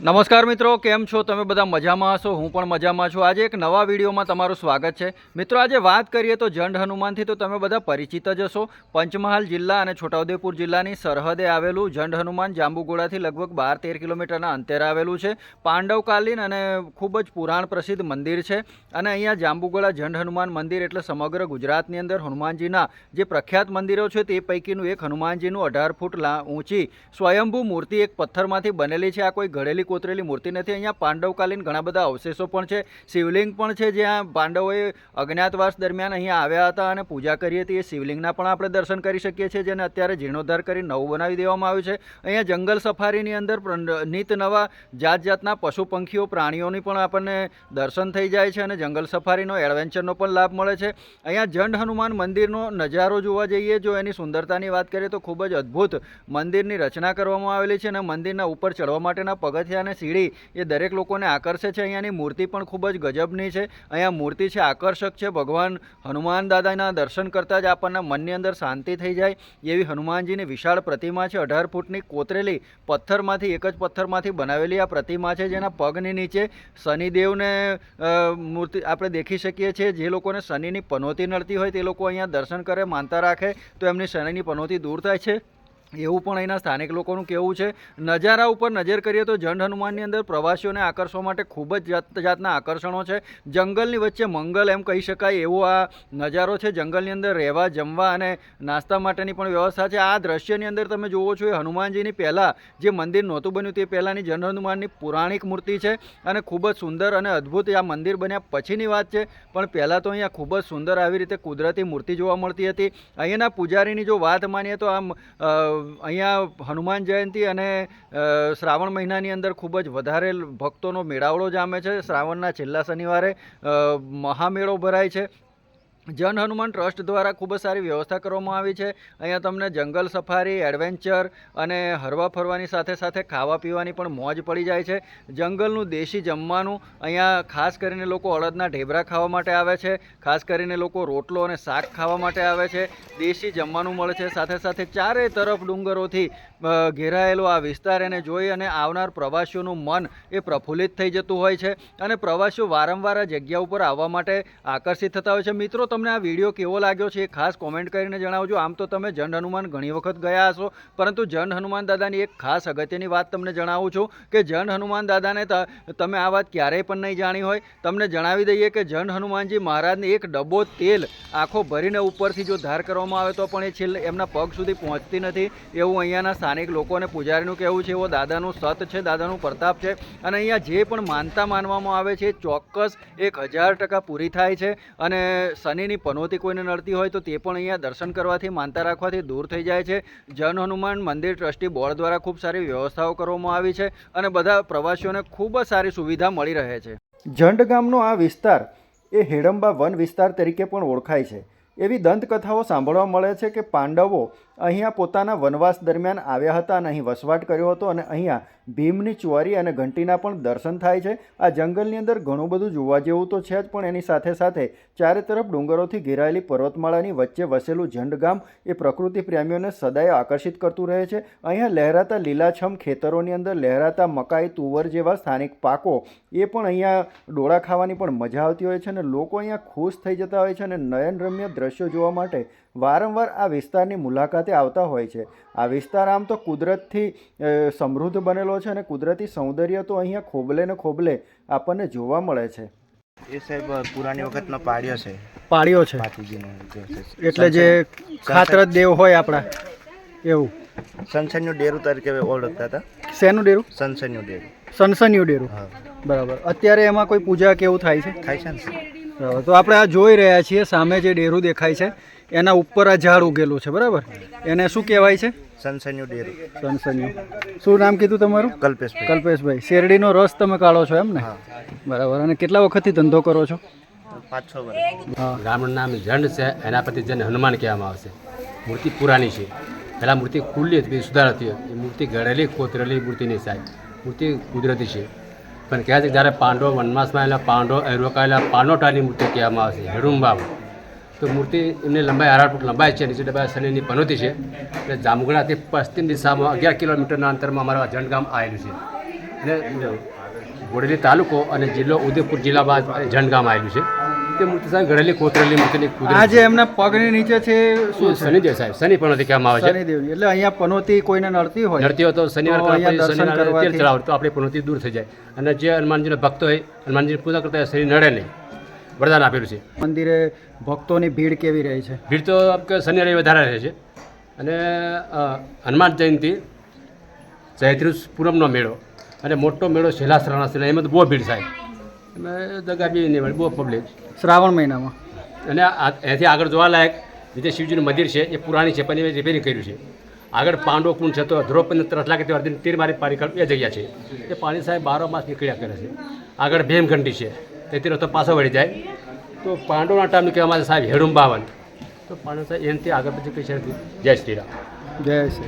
નમસ્કાર મિત્રો, કેમ છો? તમે બધા મજામાં હશો? હું પણ મજામાં છું. આજે એક નવા વિડીયોમાં તમારું સ્વાગત છે. મિત્રો, આજે વાત કરીએ તો જંડ હનુમાનથી તો તમે બધા પરિચિત જ હશો. પંચમહાલ જિલ્લા અને છોટાઉદેપુર જિલ્લાની સરહદે આવેલું જંડ હનુમાન જાંબુગોડાથી લગભગ બાર તેર કિલોમીટરના અંતરે આવેલું છે. પાંડવકાલીન અને ખૂબ જ પુરાણ પ્રસિદ્ધ મંદિર છે અને અહીંયા જાંબુગોળા જંડ હનુમાન મંદિર એટલે સમગ્ર ગુજરાતની અંદર હનુમાનજીના જે પ્રખ્યાત મંદિરો છે તે પૈકીનું એક હનુમાનજીનું અઢાર ફૂટ ઊંચી સ્વયંભૂ મૂર્તિ એક પથ્થરમાંથી બનેલી છે. આ કોઈ ઘડેલી કોતરેલી મૂર્તિ નથી અહીંયા પાંડવકાલીન ઘણા બધા અવશેષો પણ છે. શિવલિંગ પણ છે, જ્યાં પાંડવોએ અજ્ઞાતવાસ દરમિયાન અહીંયા આવ્યા હતા અને પૂજા કરી હતી. એ શિવલિંગના પણ આપણે દર્શન કરી શકીએ છીએ, જેને અત્યારે જીર્ણોદ્ધાર કરી નવું બનાવી દેવામાં આવ્યું છે. અહીંયા જંગલ સફારીની અંદર નીત નવા જાત જાતના પશુ પંખીઓ, પ્રાણીઓની પણ આપણને દર્શન થઈ જાય છે અને જંગલ સફારીનો, એડવેન્ચરનો પણ લાભ મળે છે. અહીંયા જંડ હનુમાન મંદિરનો નજારો જોવા જઈએ, જો એની સુંદરતાની વાત કરીએ તો ખૂબ જ અદ્ભુત મંદિરની રચના કરવામાં આવેલી છે અને મંદિરના ઉપર ચડવા માટેના પગથિયા અને સીડી. એ દરેક લોકોને આકર્ષે છે. અહીંયાની મૂર્તિ પણ ખૂબ જ ગજબની છે. અહીંયા મૂર્તિ છે, આકર્ષક છે. ભગવાન હનુમાન દાદાના દર્શન કરતાં જ આપણના મનની અંદર શાંતિ થઈ જાય. એવી હનુમાનજીની વિશાળ પ્રતિમા છે. અઢાર ફૂટની કોતરેલી પથ્થરમાંથી, એક જ પથ્થરમાંથી બનાવેલી આ પ્રતિમા છે, જેના પગની નીચે શનિદેવને મૂર્તિ આપણે દેખી શકીએ છીએ. જે લોકોને શનિની પનોતી નડતી હોય તે લોકો અહીંયા દર્શન કરે, માનતા રાખે, તો એમની શનિની પનોતી દૂર થાય છે. એવું પણ અહીંના સ્થાનિક લોકોનું કહેવું છે. નજારા ઉપર નજર કરીએ તો જંડ હનુમાનની અંદર પ્રવાસીઓને આકર્ષવા માટે ખૂબ જ જાત જાતના આકર્ષણો છે. જંગલની વચ્ચે મંગલ એમ કહી શકાય એવો આ નજારો છે. જંગલની અંદર રહેવા, જમવા અને નાસ્તા માટેની પણ વ્યવસ્થા છે. આ દ્રશ્યની અંદર તમે જુઓ છો એ હનુમાનજીની પહેલાં જે મંદિર નહોતું બન્યું તે પહેલાંની જંડ હનુમાનની પુરાણિક મૂર્તિ છે અને ખૂબ જ સુંદર અને અદ્ભુત આ મંદિર બન્યા પછીની વાત છે. પણ પહેલાં તો અહીંયા ખૂબ જ સુંદર આવી રીતે કુદરતી મૂર્તિ જોવા મળતી હતી. અહીંયાના પૂજારીની જો વાત માનીએ તો આમ અહીંયા હનુમાન જયંતિ અને શ્રાવણ મહિનાની અંદર ખૂબ જ વધારે ભક્તોનો મેળાવડો જામે છે. શ્રાવણના છેલ્લા શનિવારે મહામેળો ભરાય છે. જન હનુમાન ટ્રસ્ટ દ્વારા ખૂબ જ સારી વ્યવસ્થા કરવામાં આવી છે. અહીંયા તમને જંગલ સફારી, એડવેન્ચર અને હરવા ફરવાની સાથે સાથે ખાવા પીવાની પણ મોજ પડી જાય છે. જંગલનું દેશી જમવાનું અહીંયા ખાસ કરીને લોકો અડદના ઢેબરા ખાવા માટે આવે છે. ખાસ કરીને લોકો રોટલો અને શાક ખાવા માટે આવે છે. દેશી જમવાનું મળે છે. સાથે સાથે ચારેય તરફ ડુંગરોથી ઘેરાયેલો આ વિસ્તાર એને જોઈ અને આવનાર પ્રવાસીઓનું મન એ પ્રફુલ્લિત થઈ જતું હોય છે અને પ્રવાસીઓ વારંવાર આ જગ્યા ઉપર આવવા માટે આકર્ષિત થતા હોય છે. મિત્રો તમને આ વીડિયો કેવો લાગ્યો છે એ ખાસ કોમેન્ટ કરીને જણાવજો. આમ તો તમે જન હનુમાન ઘણી વખત ગયા હશો, પરંતુ જન હનુમાન દાદાની એક ખાસ અગત્યની વાત તમને જણાવું છું કે જન હનુમાન દાદાને તમે આ વાત ક્યારેય પણ નહીં જાણી હોય. તમને જણાવી દઈએ કે જન હનુમાનજી મહારાજને એક ડબ્બો તેલ આખો ભરીને ઉપરથી જો ધાર કરવામાં આવે તો પણ એ છેલ્લે એમના પગ સુધી પહોંચતી નથી. એવું અહીંયાના સ્થાનિક લોકો અને પૂજારીનું કહેવું છે. એવો દાદાનું સત છે, દાદાનું પ્રતાપ છે અને અહીંયા જે પણ માનતા માનવામાં આવે છે ચોક્કસ એક હજાર ટકા પૂરી થાય છે. અને શનિની પનોતી કોઈને નડતી હોય તો તે પણ અહીંયા દર્શન કરવાથી, માનતા રાખવાથી દૂર થઈ જાય છે. જન હનુમાન મંદિર ટ્રસ્ટી બોર્ડ દ્વારા ખૂબ સારી વ્યવસ્થાઓ કરવામાં આવી છે અને બધા પ્રવાસીઓને ખૂબ જ સારી સુવિધા મળી રહે છે. જંડ ગામનો આ વિસ્તાર એ હેડંબા વન વિસ્તાર તરીકે પણ ઓળખાય છે. એવી દંતકથાઓ સાંભળવા મળે છે કે પાંડવો અહીંયા પોતાના વનવાસ દરમિયાન આવ્યા હતા અને અહીં વસવાટ કર્યો હતો અને અહીંયા ભીમની ચુવારી અને ઘંટીના પણ દર્શન થાય છે. આ જંગલની અંદર ઘણું બધું જોવા જેવું તો છે જ, પણ એની સાથે સાથે ચારે તરફ ડુંગરોથી ઘેરાયેલી પર્વતમાળાની વચ્ચે વસેલું ઝંડગામ એ પ્રકૃતિ પ્રેમીઓને સદાય આકર્ષિત કરતું રહે છે. અહીંયા લહેરાતા લીલાછમ ખેતરોની અંદર લહેરાતા મકાઈ, તુવર જેવા સ્થાનિક પાકો એ પણ અહીંયા ડોળા ખાવાની પણ મજા આવતી હોય છે અને લોકો અહીંયા ખુશ થઈ જતા હોય છે અને નયનરમ્ય દ્રશ્યો જોવા માટે વારંવાર આ વિસ્તારની મુલાકાતે આવતા હોય છે. આ વિસ્તાર આમ તો કુદરતથી સમૃદ્ધ બનેલો છે અને કુદરતી સૌંદર્ય તો અહીંયા ખોબલે ને ખોબલે આપણને જોવા મળે છે. એ સાહેબ પુરાણી વખતનો પાડ્યો છે. પાડ્યો છે. એટલે જે ખાતરજ દેવ હોય આપણા. એવું. સનસનનું ડેરું તરીકે ઓળખતા હતા? શેનું ડેરું? સનસનનું ડેરું. સનસન્યુ ડેરું. હા. બરાબર. અત્યારે એમાં કોઈ પૂજા કેવું થાય છે? થાય છે ને? બરાબર. તો આપણે આ જોઈ રહ્યા છીએ સામે જે ડેરું દેખાય છે એના ઉપર આ ઝાડ ઉગેલું છે બરાબર? એને શું કહેવાય છે? સનસનનું ડેરું. સનસનિયું. શું નામ કીધું તમારું? કલ્પેશભાઈ. કલ્પેશભાઈ. શેરડીનો રસ તમે કાઢો છો એમ ને? બરાબર. અને કેટલા વખતથી ધંધો કરો છો? પાંચ છ વર્ષ. હા. ગામનું નામ ઝંડ છે એના પરથી જેને હનુમાન કહેવામાં આવશે મૂર્તિ પુરાણી છે. પહેલાં મૂર્તિ ખુલ્લી હતી સુધાર હતી. એ મૂર્તિ ઘડેલી કોતરેલી મૂર્તિ નહીં સાહેબ. મૂર્તિ કુદરતી છે. પણ કહેવાય છે જ્યારે પાંડવો વનવાસમાં આવેલા, પાંડવો રોકાયેલા પાનોટાની મૂર્તિ કહેવામાં આવે છે હેડુંબામાં તો મૂર્તિ એમની લંબાઈ અઢાર ફૂટ લંબાઈ છે, નીચે ડબ્બા શનિની પનોતી છે. એટલે જામગડાથી પશ્ચિમ દિશામાં અગિયાર કિલોમીટરના અંતરમાં અમારું આ ગામ આવેલું છે. અને બોડેલી તાલુકો અને જિલ્લો ઉદયપુર જિલ્લામાં બાદ ગામ આવેલું છે. તે મૂર્તિ સાહેબ ઘડેલી કોતરેલી મૂર્તિની આ જે એમના પગની નીચે છે શું શનિદેવ સાહેબ શનિ પનોતી કહેવામાં આવે છે. શનિદેવ એટલે અહીંયા પનોતી કોઈને નડતી હોય. નડતી હોય તો શનિવાર શનિવાર તેલ તો આપણી પનોતી દૂર થઈ જાય. અને જે હનુમાનજીના ભક્તો હોય હનુમાનજીની પૂજા કરતા શરીર નડે નહીં. વરદાન આપેલું છે. મંદિરે ભક્તોની ભીડ કેવી રહી છે? ભીડ તો શનિ રવિ વધારે રહે છે. અને હનુમાન જયંતિ ચૈત્રી પૂનમનો મેળો. અને મોટો મેળો છેલ્લા શ્રાવણ એમાં તો બહુ ભીડ થાય એમાં દગા બી નહીં મળે બહુ પબ્લિક શ્રાવણ મહિનામાં. અને એનાથી આગળ જોવાલાયક જે શિવજીનું મંદિર છે એ પુરાણી છે પણ એ રિપેરિંગ કર્યું છે. આગળ પાંડવ કુંડ છે તો ધ્રોપદ ત્રસ લાગે તે અર્ધન તીર મારી પારી એ જગ્યા છે. એ પાણી સાહેબ બારો માસ નીકળ્યા કરે છે. આગળ ભીમઘંટી છે. તે તીર તો પાછો વળી જાય. તો પાંડવના ટાઈમનું કહેવામાં સાહેબ હેડું બાવન તો પાંડવ સાહેબ એનાથી આગળ પછી કઈ છે જય શ્રી રામ. જય શ્રી